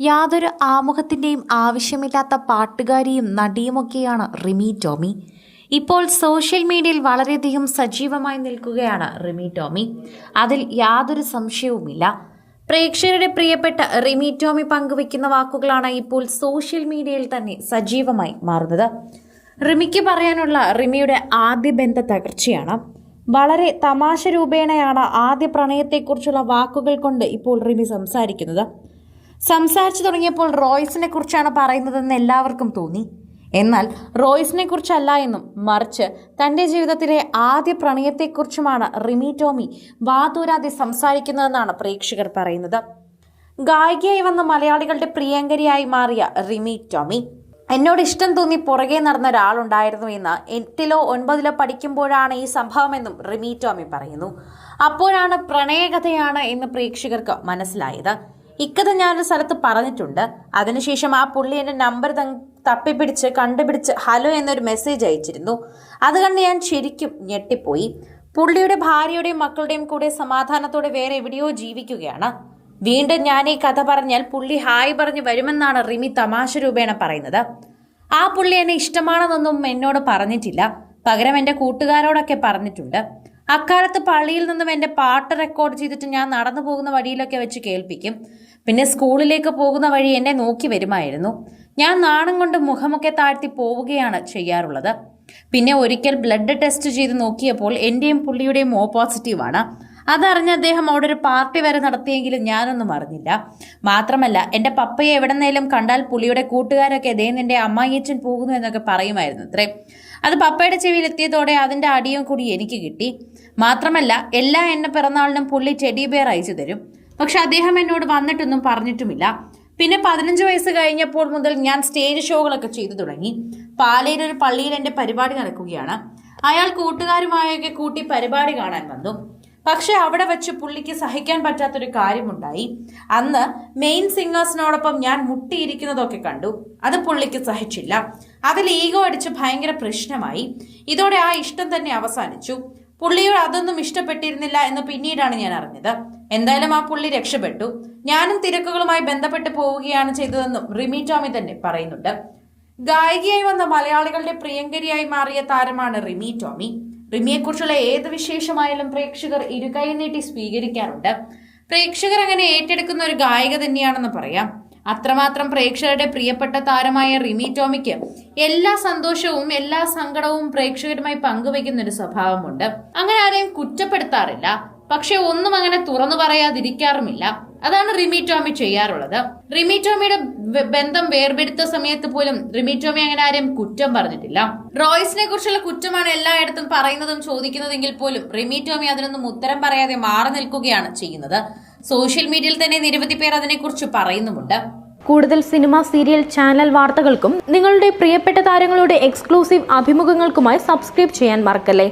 യാതൊരു ആമുഖത്തിന്റെയും ആവശ്യമില്ലാത്ത പാട്ടുകാരിയും നടിയുമൊക്കെയാണ് റിമി ടോമി. ഇപ്പോൾ സോഷ്യൽ മീഡിയയിൽ വളരെയധികം സജീവമായി നിൽക്കുകയാണ് റിമി ടോമി. അതിൽ യാതൊരു സംശയവുമില്ല. പ്രേക്ഷകരുടെ പ്രിയപ്പെട്ട റിമി ടോമി പങ്കുവെക്കുന്ന വാക്കുകളാണ് ഇപ്പോൾ സോഷ്യൽ മീഡിയയിൽ തന്നെ സജീവമായി മാറുന്നത്. റിമിക്ക് പറയാനുള്ള റിമിയുടെ ആദ്യ ബന്ധ തകർച്ചയാണ്. വളരെ തമാശ രൂപേണയാണ് ആദ്യ പ്രണയത്തെക്കുറിച്ചുള്ള വാക്കുകൾ കൊണ്ട് ഇപ്പോൾ റിമി സംസാരിക്കുന്നത്. സംസാരിച്ചു തുടങ്ങിയപ്പോൾ റോയ്സിനെ കുറിച്ചാണ് പറയുന്നതെന്ന് എല്ലാവർക്കും തോന്നി. എന്നാൽ റോയ്സിനെ കുറിച്ചല്ല എന്നും മറിച്ച് തന്റെ ജീവിതത്തിലെ ആദ്യ പ്രണയത്തെക്കുറിച്ചുമാണ് റിമി ടോമി വാതൂരാതെ സംസാരിക്കുന്നതെന്നാണ് പ്രേക്ഷകർ പറയുന്നത്. ഗായികയായി വന്ന മലയാളികളുടെ പ്രിയങ്കരിയായി മാറിയ റിമി ടോമി. എന്നോട് ഇഷ്ടം തോന്നി പുറകെ നടന്ന ഒരാളുണ്ടായിരുന്നു എന്ന് എട്ടിലോ ഒൻപതിലോ പഠിക്കുമ്പോഴാണ് ഈ സംഭവമെന്നും റിമി ടോമി പറയുന്നു. അപ്പോഴാണ് പ്രണയകഥയാണ് എന്ന് പ്രേക്ഷകർക്ക് മനസ്സിലായത്. ഇക്കഥ ഞാനൊരു സ്ഥലത്ത് പറഞ്ഞിട്ടുണ്ട്. അതിനുശേഷം ആ പുള്ളി എന്റെ നമ്പർ തപ്പിപ്പിടിച്ച് കണ്ടുപിടിച്ച് ഹലോ എന്നൊരു മെസ്സേജ് അയച്ചിരുന്നു. അത് കണ്ട് ഞാൻ ശരിക്കും ഞെട്ടിപ്പോയി. പുള്ളിയുടെ ഭാര്യയുടെയും മക്കളുടെയും കൂടെ സമാധാനത്തോടെ വേറെ എവിടെയോ ജീവിക്കുകയാണ്. വീണ്ടും ഞാൻ ഈ കഥ പറഞ്ഞാൽ പുള്ളി ഹായ് പറഞ്ഞ് വരുമെന്നാണ് റിമി തമാശ രൂപേണ പറയുന്നത്. ആ പുള്ളി എന്നെ ഇഷ്ടമാണെന്നൊന്നും എന്നോട് പറഞ്ഞിട്ടില്ല. പകരം എന്റെ കൂട്ടുകാരോടൊക്കെ പറഞ്ഞിട്ടുണ്ട്. അക്കാലത്ത് പള്ളിയിൽ നിന്നും എന്റെ പാട്ട് റെക്കോർഡ് ചെയ്തിട്ട് ഞാൻ നടന്നു പോകുന്ന വഴിയിലൊക്കെ വെച്ച് കേൾപ്പിക്കും. പിന്നെ സ്കൂളിലേക്ക് പോകുന്ന വഴി എന്നെ നോക്കി വരുമായിരുന്നു. ഞാൻ നാണം കൊണ്ട് മുഖമൊക്കെ താഴ്ത്തി പോവുകയാണ് ചെയ്യാറുള്ളത്. പിന്നെ ഒരിക്കൽ ബ്ലഡ് ടെസ്റ്റ് ചെയ്ത് നോക്കിയപ്പോൾ എന്റെയും പുള്ളിയുടെയും ഓ പോസിറ്റീവാണ് അതറിഞ്ഞ് അദ്ദേഹം അവിടെ ഒരു പാർട്ടി വരെ നടത്തിയെങ്കിലും ഞാനൊന്നും അറിഞ്ഞില്ല. മാത്രമല്ല എന്റെ പപ്പയെ എവിടെന്നേലും കണ്ടാൽ പുള്ളിയുടെ കൂട്ടുകാരൊക്കെ ദേ നിന്റെ അമ്മായിയച്ഛൻ പോകുന്നു എന്നൊക്കെ പറയുമായിരുന്നു അത്രേ അത് പപ്പയുടെ ചെവിയിൽ എത്തിയതോടെ അതിന്റെ അടിയും കൂടി എനിക്ക് കിട്ടി. മാത്രമല്ല എല്ലാ എന്നെ പിറന്നാളിനും പുള്ളി ടെഡി ബെയർ അയച്ചു തരും. പക്ഷെ അദ്ദേഹം എന്നോട് വന്നിട്ടൊന്നും പറഞ്ഞിട്ടുമില്ല. പിന്നെ പതിനഞ്ച് വയസ്സ് കഴിഞ്ഞപ്പോൾ മുതൽ ഞാൻ സ്റ്റേജ് ഷോകളൊക്കെ ചെയ്തു തുടങ്ങി. പാലയിൽ ഒരു പള്ളിയിൽ എന്റെ പരിപാടി നടക്കുകയാണ്. അയാൾ കൂട്ടുകാരുമായൊക്കെ കൂട്ടി പരിപാടി കാണാൻ വന്നു. പക്ഷെ അവിടെ വെച്ച് പുള്ളിക്ക് സഹിക്കാൻ പറ്റാത്തൊരു കാര്യമുണ്ടായി. അന്ന് മെയിൻ സിംഗേഴ്സിനോടൊപ്പം ഞാൻ മുട്ടിയിരിക്കുന്നതൊക്കെ കണ്ടു. അത് പുള്ളിക്ക് സഹിച്ചില്ല. അതിൽ ഈഗോ അടിച്ച് ഭയങ്കര പ്രശ്നമായി. ഇതോടെ ആ ഇഷ്ടം തന്നെ അവസാനിച്ചു. പുള്ളിയോട് അതൊന്നും ഇഷ്ടപ്പെട്ടിരുന്നില്ല എന്ന് പിന്നീടാണ് ഞാൻ അറിഞ്ഞത്. എന്തായാലും ആ പുള്ളി രക്ഷപ്പെട്ടു. ഞാനും തിരക്കുകളുമായി ബന്ധപ്പെട്ട് പോവുകയാണ് ചെയ്തതെന്നും റിമി ടോമി തന്നെ പറയുന്നുണ്ട്. ഗായികയായി വന്ന മലയാളികളുടെ പ്രിയങ്കരിയായി മാറിയ താരമാണ് റിമി ടോമി. റിമിയെക്കുറിച്ചുള്ള ഏത് വിശേഷമായാലും പ്രേക്ഷകർ ഇരുകൈ നീട്ടി സ്വീകരിക്കാറുണ്ട്. പ്രേക്ഷകർ അങ്ങനെ ഏറ്റെടുക്കുന്ന ഒരു ഗായിക തന്നെയാണെന്ന് പറയാം. അത്രമാത്രം പ്രേക്ഷകരുടെ പ്രിയപ്പെട്ട താരമായ റിമി ടോമിക്ക് എല്ലാ സന്തോഷവും എല്ലാ സങ്കടവും പ്രേക്ഷകരുമായി പങ്കുവയ്ക്കുന്ന ഒരു സ്വഭാവമുണ്ട്. അങ്ങനെ ആരെയും കുറ്റപ്പെടുത്താറില്ല. പക്ഷെ ഒന്നും അങ്ങനെ തുറന്നു പറയാതിരിക്കാറുമില്ല. അതാണ് റിമി ടോമി ചെയ്യാറുള്ളത്. റിമി ടോമിയുടെ ബന്ധം വേർപെടുത്ത സമയത്ത് പോലും റിമി ടോമി അങ്ങനെ ആരെയും കുറ്റം പറഞ്ഞിട്ടില്ല. റോയ്സിനെ കുറിച്ചുള്ള കുറ്റമാണ് എല്ലായിടത്തും പറയുന്നതും ചോദിക്കുന്നതെങ്കിൽ പോലും റിമി ടോമി അതിനൊന്നും ഉത്തരം പറയാതെ മാറി നിൽക്കുകയാണ് ചെയ്യുന്നത്. സോഷ്യൽ മീഡിയയിൽ തന്നെ നിരവധി പേർ അതിനെക്കുറിച്ച് പറയുന്നുമുണ്ട്. കൂടുതൽ സിനിമ സീരിയൽ ചാനൽ വാർത്തകൾക്കും നിങ്ങളുടെ പ്രിയപ്പെട്ട താരങ്ങളുടെ എക്സ്ക്ലൂസീവ് അഭിമുഖങ്ങൾക്കുമായി സബ്സ്ക്രൈബ് ചെയ്യാൻ മറക്കല്ലേ?